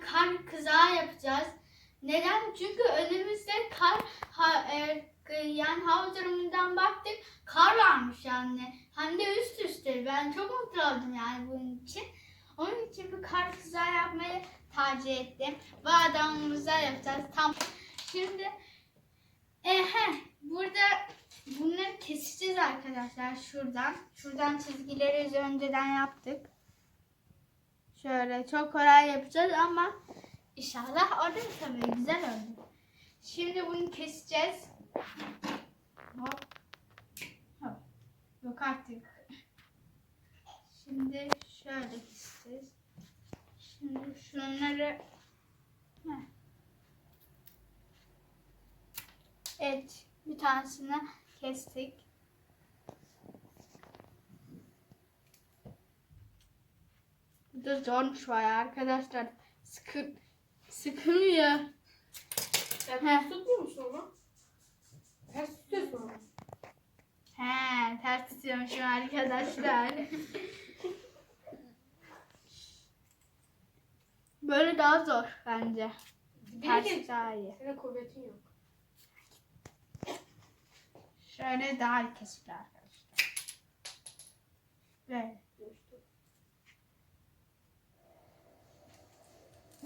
kaza yapacağız. Neden? Çünkü önümüzde kar ha, e, yani hava durumundan baktık kar varmış yani. Hem de üst üste. Ben çok mutlu oldum yani bunun için. Onun için bu kar kaza yapmayı tercih ettim. Ve adamımıza yapacağız. Tam şimdi ehe, burada bunları keseceğiz arkadaşlar şuradan. Şuradan çizgileri önceden yaptık. Şöyle çok kolay yapacağız ama inşallah orada tabii güzel oldu. Şimdi bunu keseceğiz. Hop. Hop. Yok artık. Şimdi şöyle keseceğiz. Şimdi şunları Heh. Evet, bir tanesini kestik. Da zormuş bayağı arkadaşlar. Sıkı, sıkılmıyor. Sen ters tutmuyor musun onu? Ters tutuyorsun onu. He, ters tutuyormuşum arkadaşlar. Böyle daha zor bence. Ters daha iyi. Senin kuvvetin yok. Şöyle daha iyi kesilir arkadaşlar. Böyle.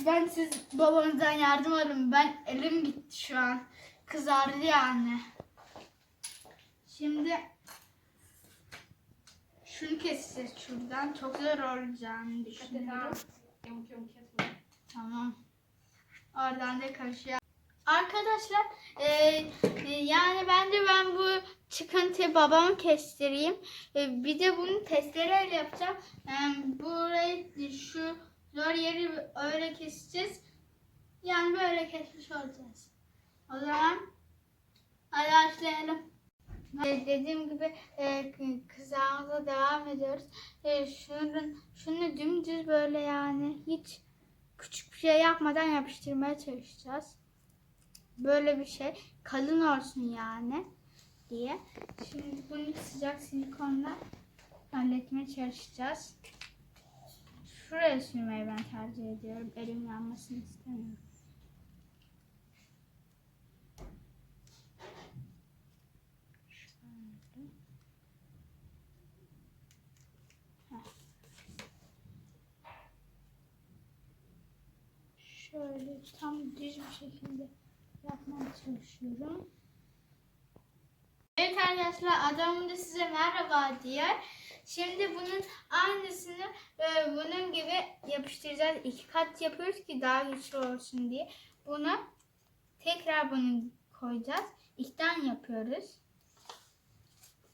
Ben siz babanızdan yardım alın. Ben elim gitti şu an. Kızardı yani. Şimdi şunu keseceğiz şuradan. Çok zor olacağını düşünüyorum. Tamam. Oradan da kaşıya. Arkadaşlar e, e, yani bence ben bu çıkıntıyı babama kestireyim. E, bir de bunu testereyle yapacağım. E, burayı şu zor yeri öyle keseceğiz. Yani böyle kesmiş olacağız. O zaman hadi başlayalım. Dediğim gibi e, kızağımıza devam ediyoruz. E, şunun, şunu dümdüz böyle yani hiç küçük bir şey yapmadan yapıştırmaya çalışacağız. Böyle bir şey kalın olsun yani diye. Şimdi bunu sıcak silikonla halletmeye çalışacağız. Şuraya sürmeyi ben tercih ediyorum. Elim yanmasını istemiyorum. Şöyle. Tam düz bir şekilde yapmaya çalışıyorum. Evet arkadaşlar adamım da size merhaba diyor. Şimdi bunun aynısını e, bunun gibi yapıştıracağız. İki kat yapıyoruz ki daha güçlü olsun diye. Bunu tekrar bunu koyacağız. İlkten yapıyoruz.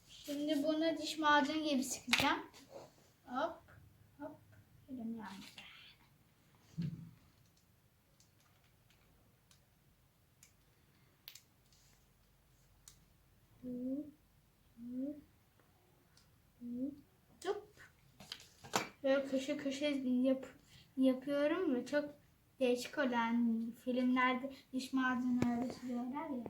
Şimdi bunu diş macunu gibi sıkacağım. Hop hop. Yani. Hop. Böyle köşe köşe yap, yapıyorum ve çok değişik olan filmlerde diş macunu öyle sürüyorlar ya.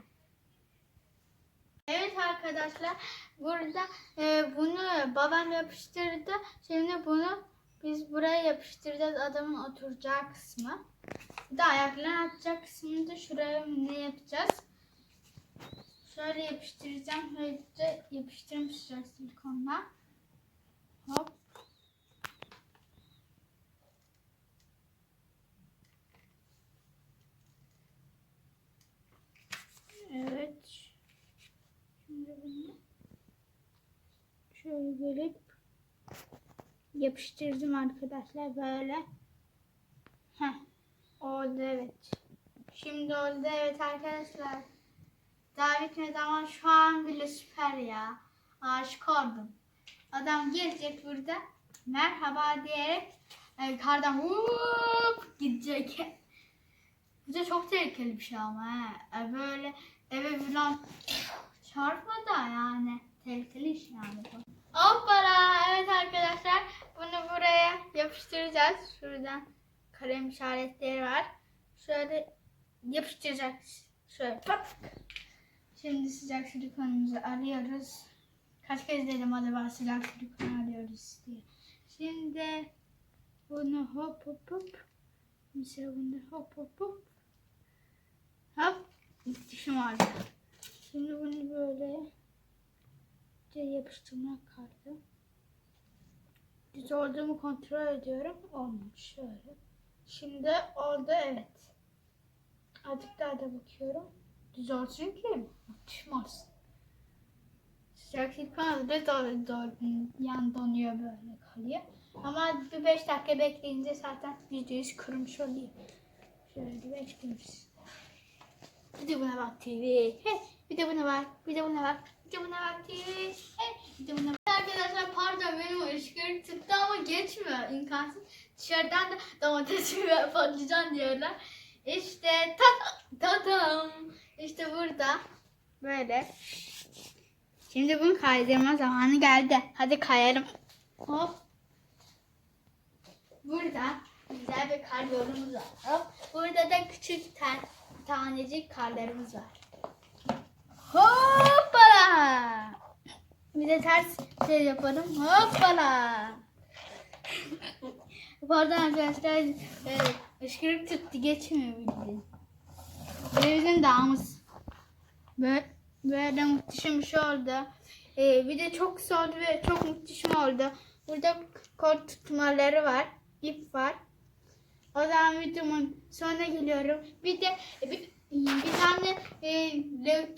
Evet arkadaşlar burada e, bunu babam yapıştırdı. Şimdi bunu biz buraya yapıştıracağız adamın oturacağı kısmı. Bir de ayaklarını atacak kısmını da şuraya ne yapacağız? Şöyle yapıştıracağım. Böylece yapıştırmış silikonla. Hop. Evet. Şimdi bunu şöyle gelip yapıştırdım arkadaşlar böyle. Heh. Oldu evet. Şimdi oldu evet arkadaşlar. Daha bitmedi ama şu an bile süper ya. Aşık oldum. Adam gelecek burada. Merhaba diyerek e, kardan vup gidecek. Bu da çok tehlikeli bir şey ama he. E, böyle eve falan çarpma da yani. Tehlikeli iş yani bu. Hoppala. Evet arkadaşlar. Bunu buraya yapıştıracağız. Şuradan kalem işaretleri var. Şöyle yapıştıracağız. Şöyle pat. Şimdi sıcak silikonumuzu arıyoruz. Kaç kez dedim acaba sıcak silikon arıyoruz diye. Şimdi bunu hop hop hop Mesela bunda hop hop hop. Hop. Dişim vardı. Şimdi bunu böyle de yapıştırmak kaldı. Düz olduğumu kontrol ediyorum. Olmamış şöyle. Şimdi oldu evet. Azıcık daha da bakıyorum. Düz olsun ki düşmez. Sıcaklık falan da do, do, yan donuyor böyle kalıyor. Ama bir 5 dakika bekleyince zaten %100 kurumuş oluyor. Şöyle. Bir de buna bak TV. Hey, bir de buna bak. Bir de buna bak. Bir de buna bak bir de buna bak. Arkadaşlar pardon benim ışıkları tuttu ama geçmiyor imkansız. Dışarıdan da domates ve patlıcan diyorlar. İşte ta tatam. İşte burada böyle. Şimdi bunu kaydırma zamanı geldi. Hadi kayalım. Hop. Burada güzel bir kar yolumuz var. Hop. Burada da küçük tan tanecik karlarımız var. Hoppala. Bir de ters şey yapalım. Hoppala. Pardon arkadaşlar. E, ışkırık tuttu. Geçmiyor bildiğin. Ve bizim dağımız. Böyle, böyle muhteşem bir şey oldu. Ee, bir de çok oldu ve çok muhteşem oldu. Burada kol tutmaları var. ip var. O zaman videomun sonuna geliyorum. Bir de bir, bir tane e, e,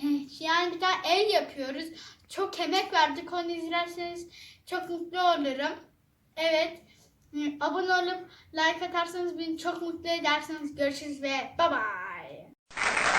yani bir tane el yapıyoruz. Çok emek verdik. Onu izlerseniz çok mutlu olurum. Evet. Abone olup like atarsanız beni çok mutlu edersiniz. Görüşürüz ve bye bye.